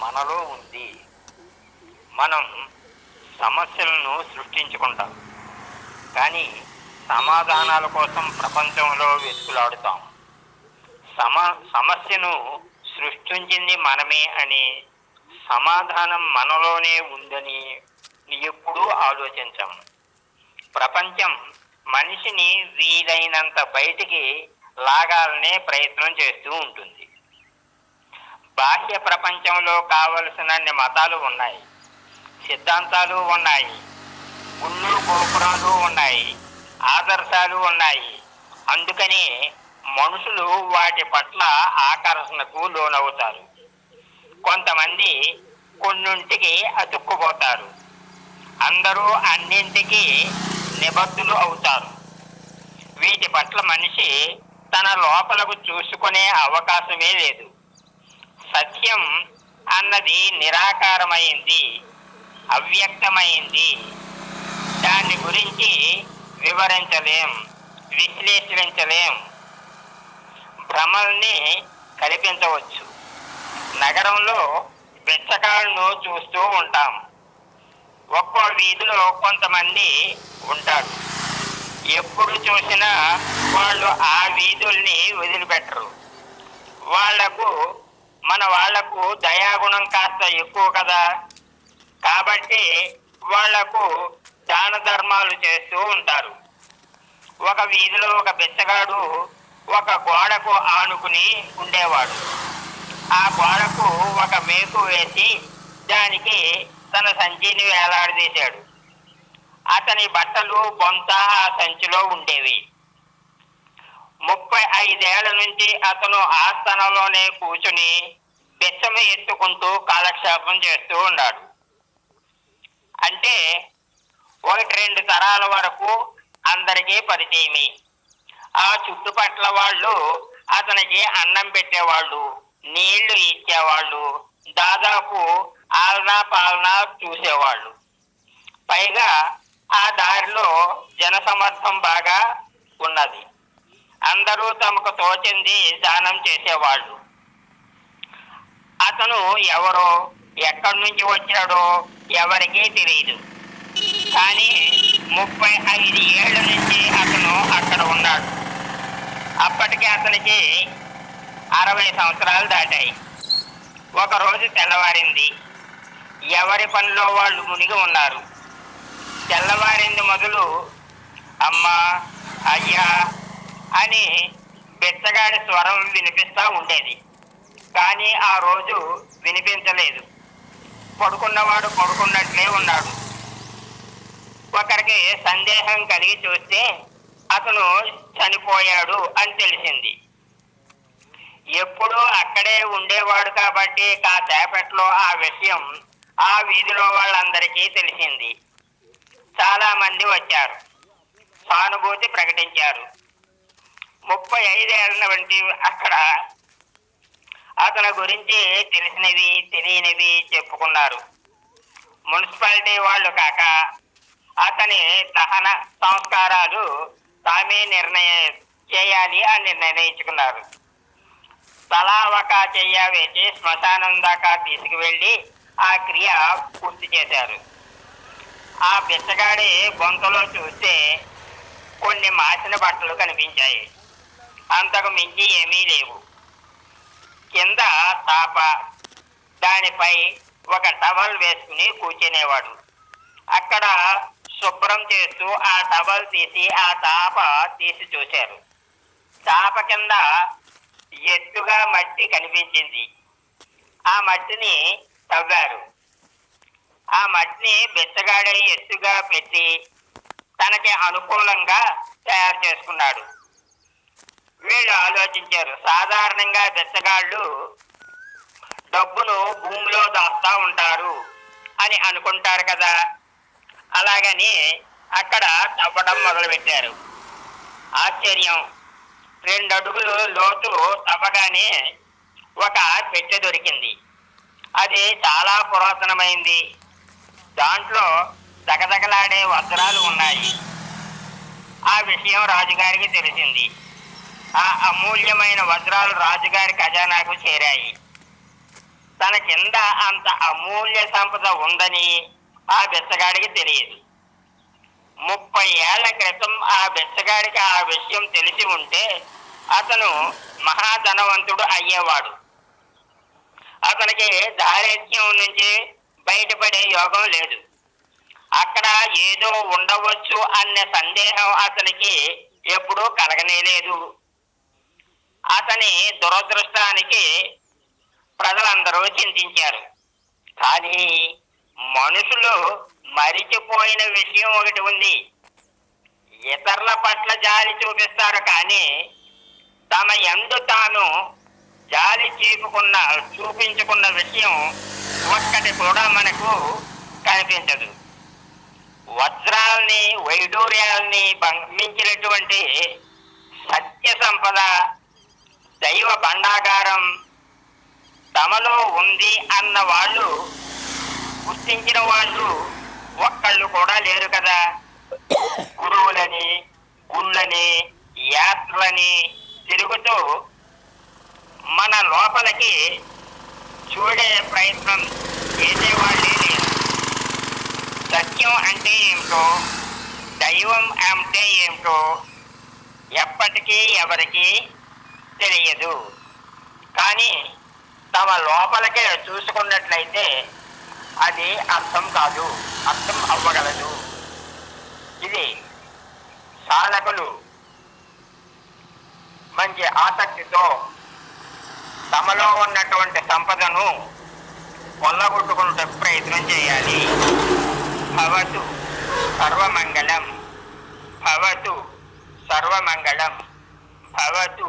మనలో ఉంది. మనం సమస్యలను సృష్టించుకుంటాం. కానీ సమాధానాల కోసం ప్రపంచంలో వెతుకులాడుతాం. సమ సమస్యను సృష్టించింది మనమే అని సమాధానం మనలోనే ఉందని ఎప్పుడూ ఆలోచించాం. ప్రపంచం మనిషిని వీలైనంత బయటికి లాగాలనే ప్రయత్నం చేస్తూ ఉంటుంది. బాహ్య ప్రపంచంలో కావలసినన్ని మతాలు ఉన్నాయి. సిద్ధాంతాలు ఉన్నాయి. గుళ్ళు గోపురాలు ఉన్నాయి. ఆదర్శాలు ఉన్నాయి. అందుకని మనుషులు వాటి పట్ల ఆకర్షణకు లోనవుతారు. కొంతమంది కొన్నింటికి అతుక్కుపోతారు. అందరూ అన్నింటికి నిబద్ధులు అవుతారు. వీటి పట్ల మనిషి తన లోపలకు చూసుకునే అవకాశమే లేదు. సత్యం అన్నది నిరాకారమైంది అవ్యక్తమైంది. దాని గురించి వివరించలేం విశ్లేషించలేం. భ్రమల్ని కల్పించవచ్చు. నగరంలో బిచ్చగాళ్ళను చూస్తూ ఉంటాం. ఒక్కో వీధిలో కొంతమంది ఉంటారు. ఎప్పుడు చూసినా వాళ్ళు ఆ వీధుల్ని వదిలిపెట్టరు. వాళ్ళకు మన వాళ్ళకు దయాగుణం కాస్త ఎక్కువ కదా. కాబట్టి వాళ్ళకు దాన ధర్మాలు చేస్తూ ఉంటారు. ఒక వీధిలో ఒక బెచ్చగాడు ఒక గోడకు ఆనుకుని ఉండేవాడు. ఆ గోడకు ఒక మేకు వేసి దానికి తన సంచిని వేలాడదీశాడు. అతని బట్టలు బొంత ఆ సంచిలో ఉండేవి. ముప్పై ఐదేళ్ళ నుంచి అతను ఆ స్థానంలోనే కూర్చుని బెచ్చమ ఎత్తుకుంటూ కాలక్షేపం చేస్తూ ఉన్నాడు. అంటే ఒకటి రెండు తరాల వరకు అందరికీ పరిచయమే. ఆ చుట్టుపక్కల వాళ్ళు అతనికి అన్నం పెట్టేవాళ్ళు నీళ్ళు ఇచ్చేవాళ్ళు దాదాపు ఆలనా పాలనా చూసేవాళ్ళు. పైగా ఆ దారిలో జనసమర్థం బాగా ఉన్నది. అందరూ తమకు తోచింది దానం చేసేవాళ్ళు. అతను ఎవరో ఎక్కడి నుంచి వచ్చాడో ఎవరికీ తెలియదు కానీ ముప్పై ఐదు ఏళ్ళ నుంచి అతను అక్కడ ఉన్నాడు. అప్పటికే అతనికి అరవై సంవత్సరాలు దాటాయి. ఒకరోజు తెల్లవారింది. ఎవరి పనిలో వాళ్ళు మునిగి ఉన్నారు. తెల్లవారింది మొదలు అమ్మ అయ్యా అని బెచ్చగాడి స్వరం వినిపిస్తూ ఉండేది. కానీ ఆ రోజు వినిపించలేదు. పడుకున్నవాడు పడుకున్నట్లే ఉన్నాడు. ఒకరికి సందేహం కలిగి చూస్తే అతను చనిపోయాడు అని తెలిసింది. ఎప్పుడూ అక్కడే ఉండేవాడు కాబట్టి కాసేపట్లో ఆ విషయం ఆ వీధిలో వాళ్ళందరికీ తెలిసింది. చాలామంది వచ్చారు. సానుభూతి ప్రకటించారు. ముప్పై ఐదేళ్ళ వంటి అక్కడ అతని గురించి తెలిసినవి తెలియనివి చెప్పుకున్నారు. మున్సిపాలిటీ వాళ్ళు కాక అతని దహన సంస్కారాలు తామే నిర్ణయ చేయాలి అని నిర్ణయించుకున్నారు. తలా ఒక చెయ్య వేసి శ్మశానం దాకా తీసుకువెళ్ళి ఆ క్రియ పూర్తి చేశారు. ఆ బిచ్చగాడి బొంతలో చూస్తే కొన్ని మాసిన బట్టలు కనిపించాయి. అంతకు మించి ఏమీ లేవు. కింద తాప దానిపై ఒక టవల్ వేసుకుని కూర్చునేవాడు. అక్కడ శుభ్రం చేస్తూ ఆ టవల్ తీసి ఆ తాప తీసి చూశారు. తాప కింద ఎత్తుగా మట్టి కనిపించింది. ఆ మట్టిని తవ్వారు. ఆ మట్టిని బెచ్చగాడే ఎత్తుగా పెట్టి తనకి అనుకూలంగా తయారు చేసుకున్నాడు. వీళ్ళు ఆలోచించారు. సాధారణంగా బెచ్చగాళ్ళు డబ్బును భూమిలో దాస్తా ఉంటారు అని అనుకుంటారు కదా. అలాగని అక్కడ తవ్వడం మొదలుపెట్టారు. ఆశ్చర్యం. రెండు అడుగులు లోతు తవ్వగానే ఒక పెట్టె దొరికింది. అది చాలా పురాతనమైంది. దాంట్లో దగదగలాడే వస్త్రాలు ఉన్నాయి. ఆ విషయం రాజుగారికి తెలిసింది. ఆ అమూల్యమైన వజ్రాలు రాజుగారి ఖజానాకు చేరాయి. తన కింద అంత అమూల్య సంపద ఉందని ఆ బెచ్చగాడికి తెలియదు. ముప్పై ఏళ్ళ క్రితం ఆ బెచ్చగాడికి ఆ విషయం తెలిసి ఉంటే అతను మహాధనవంతుడు అయ్యేవాడు. అతనికి దారిద్ర్యం నుంచి బయటపడే యోగం లేదు. అక్కడ ఏదో ఉండవచ్చు అనే సందేహం అతనికి ఎప్పుడూ కలగనేలేదు. అతని దురదృష్టానికి ప్రజలందరూ చింతించారు. కానీ మనుషులు మరిచిపోయిన విషయం ఒకటి ఉంది. ఇతరుల పట్ల జాలి చూపిస్తారు కానీ తమ ఎందు తాను జాలి చూపుకున్న చూపించుకున్న విషయం ఒక్కటి కూడా మనకు కనిపించదు. వజ్రాల్ని వైడూర్యాల్ని మించినటువంటి సత్య సంపద దైవ భండాగారం తమలో ఉంది అన్న వాళ్ళు గుర్తించిన వాళ్ళు ఒక్కళ్ళు కూడా లేరు కదా. గురువులని గుళ్ళని యాత్రలని తిరుగుతూ మన లోపలికి చూడే ప్రయత్నం చేసేవాళ్ళే లేరు సత్యం అంటే ఏమిటో దైవం అంటే ఏమిటో ఎప్పటికీ ఎవరికి తెలియదు. కానీ తమ లోపలకే చూసుకున్నట్లయితే అది అర్థం కాదు అర్థం అవ్వగలదు. ఇది సాధకులు మంచి ఆసక్తితో తమలో ఉన్నటువంటి సంపదను కొల్లగొట్టుకునే ప్రయత్నం చేయాలి. భవతు సర్వమంగళం భవతు సర్వమంగళం భవతు